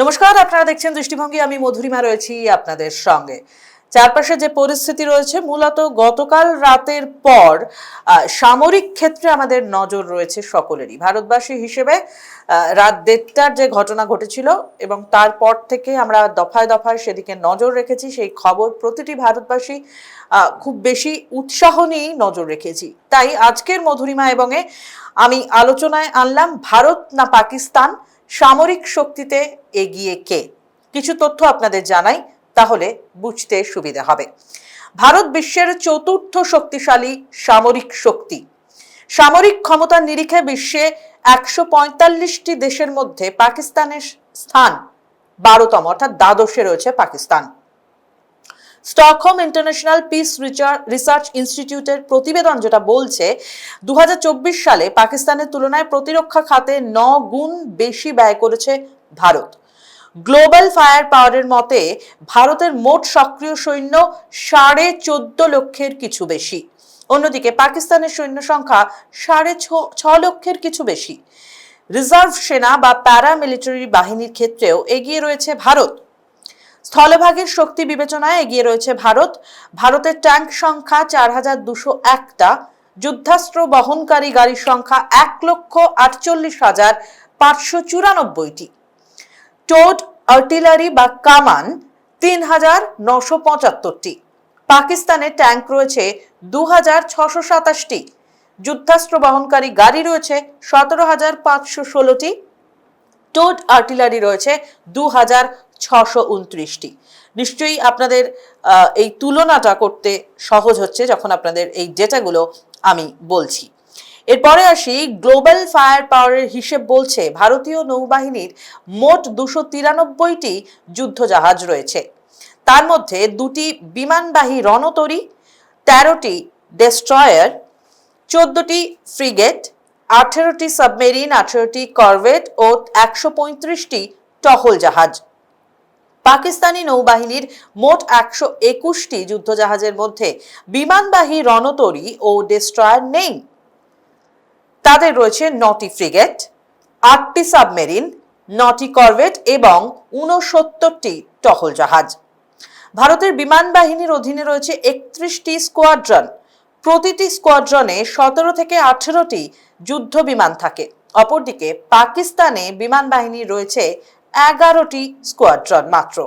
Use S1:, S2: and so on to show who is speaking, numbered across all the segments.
S1: নমস্কার, আপনারা দেখছেন দৃষ্টিভঙ্গি। আমি মধুরিমা রয়েছি আপনাদের সঙ্গে। চারপাশে যে পরিস্থিতি রয়েছে, মূলত গতকাল রাতের পর সামরিক ক্ষেত্রে আমাদের নজর রয়েছে সকলেরই। ভারতবাসী হিসেবে রাত দেড়টার যে ঘটনা ঘটেছিল এবং তারপর থেকে আমরা দফায় দফায় সেদিকে নজর রেখেছি, সেই খবর প্রতিটি ভারতবাসী খুব বেশি উৎসাহ নিয়েই নজর রেখেছি। তাই আজকের মধুরিমা এবং আমি আলোচনায় আনলাম, ভারত না পাকিস্তান। সামরিক শক্তিতে এগিয়ে কে? কিছু তথ্য আপনাদের জানাই, তাহলে বুঝতে সুবিধা হবে। ভারত বিশ্বের চতুর্থ শক্তিশালী সামরিক শক্তি। সামরিক ক্ষমতার নিরিখে বিশ্বে একশো পঁয়তাল্লিশটি দেশের মধ্যে পাকিস্তানের স্থান বারোতম, অর্থাৎ দ্বাদশে রয়েছে Pakistan. Stockholm international peace research ইনস্টিটিউটের প্রতিবেদন যেটা বলছে দু হাজার চব্বিশ সালে পাকিস্তানের তুলনায় প্রতিরক্ষা খাতে ন গুণ বেশি ব্যয় করেছে ভারত। গ্লোবাল ফায়ার পাওয়ারের মতে, ভারতের মোট সক্রিয় সৈন্য সাড়ে চোদ্দ লক্ষের কিছু বেশি। অন্যদিকে পাকিস্তানের সৈন্য সংখ্যা সাড়ে ছ- ছ লক্ষের কিছু বেশি। রিজার্ভ সেনা বা প্যারামিলিটারি বাহিনীর ক্ষেত্রেও এগিয়ে রয়েছে ভারত। স্থলভাগের শক্তি বিবেচনায় এগিয়ে রয়েছে ভারত। ভারতের ট্যাঙ্ক সংখ্যা চার হাজার দুশো একটা, যুদ্ধাস্ত্র বহনকারী গাড়ির সংখ্যা এক লক্ষ আটচল্লিশ হাজার পাঁচশো চুরানব্বইটি। টোড আর্টিলারি বা কামান তিন হাজার নশো পঁচাত্তরটি। পাকিস্তানের ট্যাঙ্ক রয়েছে দু হাজার ছশো সাতাশটি। যুদ্ধাস্ত্র বহনকারী গাড়ি রয়েছে সতেরো হাজার পাঁচশো ষোলোটি। টোড আর্টিলারি রয়েছে দু হাজার ছশো উনত্রিশটি। নিশ্চয়ই আপনাদের এই তুলনাটা করতে সহজ হচ্ছে যখন আপনাদের এই ডেটাগুলো আমি বলছি। এরপরে আসি, গ্লোবাল ফায়ার পাওয়ারের হিসেব বলছে, ভারতীয় নৌবাহিনীর মোট দুশো তিরানব্বইটি যুদ্ধজাহাজ রয়েছে। তার মধ্যে দুটি বিমানবাহী রণতরী, তেরোটি ডেস্ট্রয়ার, চোদ্দটি ফ্রিগেট, আঠেরোটি সাবমেরিন, আঠেরোটি করভেট ও একশো পঁয়ত্রিশটি টহল জাহাজ। পাকিস্তানি নৌবাহিনীর মোট একশো একুশটি যুদ্ধজাহাজের মধ্যে বিমানবাহী রণতরী ও ডেস্ট্রয়ার নেই। তাদের রয়েছে নটি ফ্রিগেট আটটি সাবমেরিন নটি করভেট এবং ঊনসত্তরটি টহল জাহাজ। ভারতের বিমান বাহিনীর অধীনে রয়েছে একত্রিশটি স্কোয়াড্রন প্রতিটি স্কোয়াড্রনে সতেরো থেকে আঠেরোটি যুদ্ধ বিমান থাকে। অপরদিকে পাকিস্তানে বিমান বাহিনী রয়েছে এগারোটি স্কোয়াড্রন মাত্র।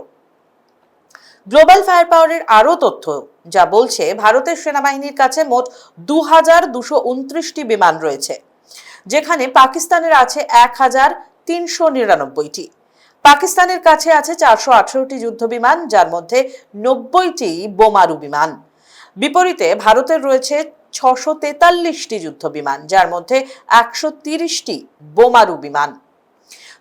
S1: গ্লোবাল ফায়ার পাওয়ারের আরও তথ্য যা বলছে, ভারতের সেনাবাহিনীর কাছে মোট দু হাজার দুশো উনত্রিশটি বিমান রয়েছে, যেখানে পাকিস্তানের আছে এক হাজার তিনশো নিরানব্বইটি। পাকিস্তানের কাছে আছে চারশো আঠেরোটি যুদ্ধ বিমান, যার মধ্যে নব্বইটি বোমারু বিমান। বিপরীতে ভারতের রয়েছে ছশো তেতাল্লিশটি যুদ্ধ বিমান, যার মধ্যে একশো তিরিশটি বোমারু বিমান।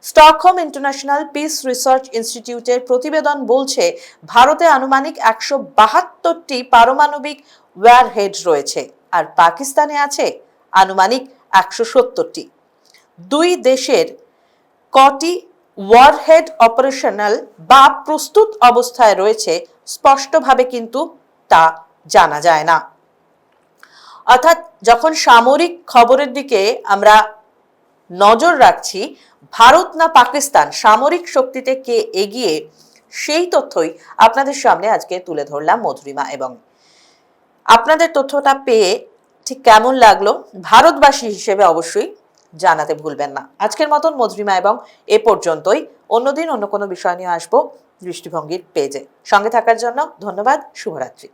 S1: স্টকহোম ইন্টারন্যাশনাল পিস রিসার্চ ইনস্টিটিউটের প্রতিবেদন বলছে, ভারতে আনুমানিক একশো বাহাত্তরটি পারমাণবিক ওয়ারহেড রয়েছে আর পাকিস্তানে আছে আনুমানিক একশো সত্তরটি। দুই দেশের কটি ওয়ারহেড অপারেশনাল বা প্রস্তুত অবস্থায় রয়েছে স্পষ্টভাবে কিন্তু তা জানা যায় না। অর্থাৎ যখন সামরিক খবরের দিকে আমরা নজর রাখছি, ভারত না পাকিস্তান, সামরিক শক্তিতে কে এগিয়ে সেই তথ্যই আপনাদের সামনে আজকে তুলে ধরলাম মধুরিমা এবং আপনাদের তথ্যটা পেয়ে ঠিক কেমন লাগল ভারতবাসী হিসেবে অবশ্যই জানাতে ভুলবেন না। আজকের মতন মধুরিমা এবং এ পর্যন্তই। অন্যদিন অন্য কোনো বিষয় নিয়ে আসব দৃষ্টিভঙ্গির পেজে। সঙ্গে থাকার জন্য ধন্যবাদ, শুভরাত্রি।